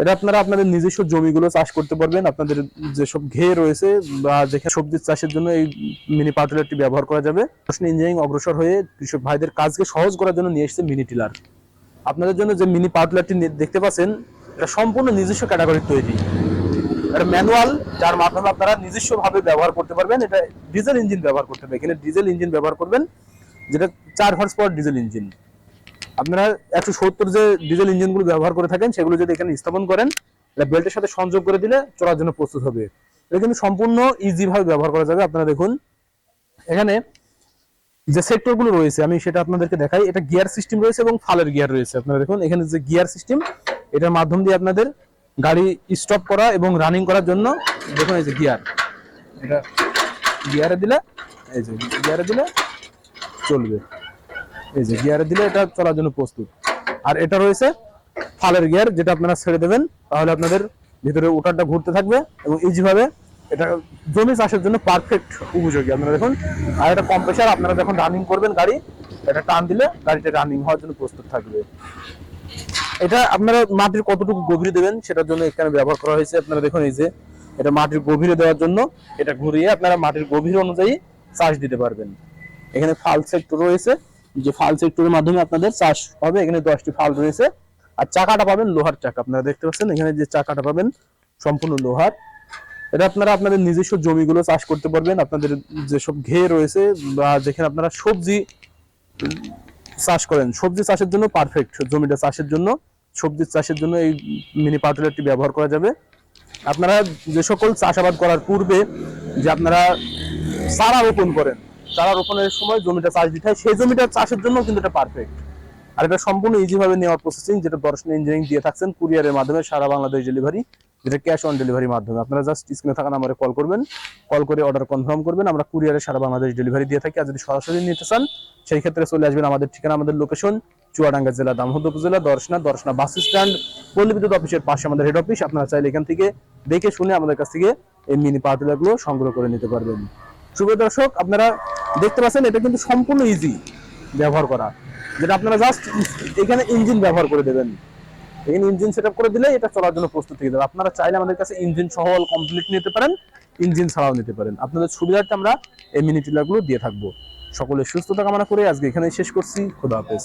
এটা আপনারা আপনাদের নিজস্ব জমিগুলো চাষ করতে পারবেন, আপনাদের যেসব ঘে রয়েছে বা যেখানে সবজি চাষের জন্য এই মিনি পার্টুলারটি ব্যবহার করা যাবে। প্রশ্ন ইঞ্জিনিয়ারিং অগ্রসর হয়ে কৃষক ভাইদের কাজকে সহজ করার জন্য নিয়ে এসেছে মিনি টিলার। আপনাদের জন্য যে মিনি পার্টুলারটি দেখতে পাচ্ছেন, এটা সম্পূর্ণ নিজস্ব ক্যাটাগরির তৈরি। এটা ম্যানুয়াল যার মাধ্যমে আপনারা নিজস্ব ভাবে ব্যবহার করতে পারবেন। এটা ডিজেল ইঞ্জিন ব্যবহার করতে হবে। এখানে ডিজেল ইঞ্জিন ব্যবহার করবেন, যেটা চার হর্স পাওয়ার ডিজেল ইঞ্জিন আপনারা একশো সত্তর যে ডিজেল ইঞ্জিনগুলো ব্যবহার করে থাকেন, সেগুলো যদি এখানে স্থাপন করেন বেল্টের সাথে সংযোগ করে দিলে চলার জন্য প্রস্তুত হবে। এটা কিন্তু সম্পূর্ণ ইজি ভাবে ব্যবহার করা যাবে, আপনারা দেখুন। এখানে যে সেক্টরগুলো রয়েছে, আমি সেটা আপনাদেরকে দেখাই। এটা গিয়ার সিস্টেম রয়েছে এবং ফালের গিয়ার রয়েছে। আপনারা দেখুন, এখানে যে গিয়ার সিস্টেম এটার মাধ্যম দিয়ে আপনাদের গাড়ি স্টপ করা এবং রানিং করার জন্য দেখুন এই যে গিয়ার এটা গিয়ারে দিলে, এই যে গিয়ারে দিলে চলবে। এই যে গিয়ারে দিলে এটা চলার জন্য প্রস্তুত। আর এটা রয়েছে ফালের গিয়ার যেটা আপনারা ছেড়ে দেবেন, তাহলে আপনাদের ভিতরে ওটারটা ঘুরতে থাকবে এবং ইজি ভাবে এটা জমি চাষের জন্য পারফেক্ট উপযোগী। আপনারা দেখুন, আর এটা কম্প্রেসার আপনারা যখন রানিং করবেন গাড়ি, এটা টান দিলে গাড়িটা রানিং হওয়ার জন্য প্রস্তুত থাকবে। এটা আপনারা মাটির কতটুকু গভীরে দেবেন, সেটার জন্য এখানে ব্যবহার করা হয়েছে। আপনারা দেখুন এই যে, এটা মাটির গভীরে দেওয়ার জন্য এটা ঘুরিয়ে আপনারা মাটির গভীর অনুযায়ী চাষ দিতে পারবেন। এখানে ফাল সেক্টর রয়েছে যে ফাল সেক্টরের মাধ্যমে আপনাদের চাষ হবে, এখানে দশটি ফাল রয়েছে। আর চাকাটা পাবেন লোহার চাকা। আপনারা দেখতে পাচ্ছেন, এখানে যে চাকাটা পাবেন, সম্পূর্ণ লোহার। এটা আপনারা আপনাদের নিজস্ব জমিগুলো চাষ করতে পারবেন। আপনাদের যেসব ঘে রয়েছে বা যেখানে আপনারা সবজি চাষ করেন, সবজি চাষের জন্য পারফেক্ট জমিটা চাষের জন্য, সবজি চাষের জন্য এই মিনি পার্টুলারটি ব্যবহার করা যাবে। আপনারা যে সকল চাষাবাদ করার পূর্বে যে আপনারা চারা রোপণ করেন চারা রোপণের সময় জমিটা চাষ দিতে হয়। সেই জমিটা চাষের জন্য কিন্তু এটা পারফেক্ট আর এটা সম্পূর্ণ ইজি ভাবে নেওয়ার প্রসেসিং যেটা দর্শন ইঞ্জিনিয়ারিং দিয়ে থাকছেন কুরিয়ারের মাধ্যমে সারা বাংলাদেশ ডেলিভারি যেটা ক্যাশ অন ডেলিভারির মাধ্যমে। আপনারা জাস্ট স্ক্রিনে থাকা নাম্বারে কল করবেন। কল করে অর্ডার কনফার্ম করবেন। আমরা কুরিয়ারে সারা বাংলাদেশ ডেলিভারি দিয়ে থাকি। আর যদি সরাসরি নিতে চান, সেই ক্ষেত্রে চলে আসবেন আমাদের ঠিকানা, আমাদের লোকেশন চুয়াডাঙ্গা জেলা দামোহদ উপজেলা, দর্শনা দর্শনা বাস স্ট্যান্ড পল্লী বিদ্যুৎ অফিসের পাশে আমাদের হেড অফিস আপনারা চাইলে এখান থেকে দেখে শুনে আমাদের কাছ থেকে এই মিনি পার্টুলাগুলো সংগ্রহ করে নিতে পারবেন। শুভ দর্শক, আপনারা দেখতে পাচ্ছেন, এটা কিন্তু সম্পূর্ণ ইজি ব্যবহার করা। যেটা আপনারা জাস্ট এখানে ইঞ্জিন ব্যবহার করে দেবেন। এখানে ইঞ্জিন সেট করে দিলে এটা চলার জন্য প্রস্তুত থেকে যাবে। আপনারা চাইলে আমাদের কাছে ইঞ্জিন সহ কমপ্লিট নিতে পারেন ইঞ্জিন ছাড়াও নিতে পারেন। আপনাদের সুবিধার্থে আমরা এই মিনি দিয়ে থাকব। সকলের সুস্থতা কামনা করে আজকে এখানে শেষ করছি। খোদা হাফেজ।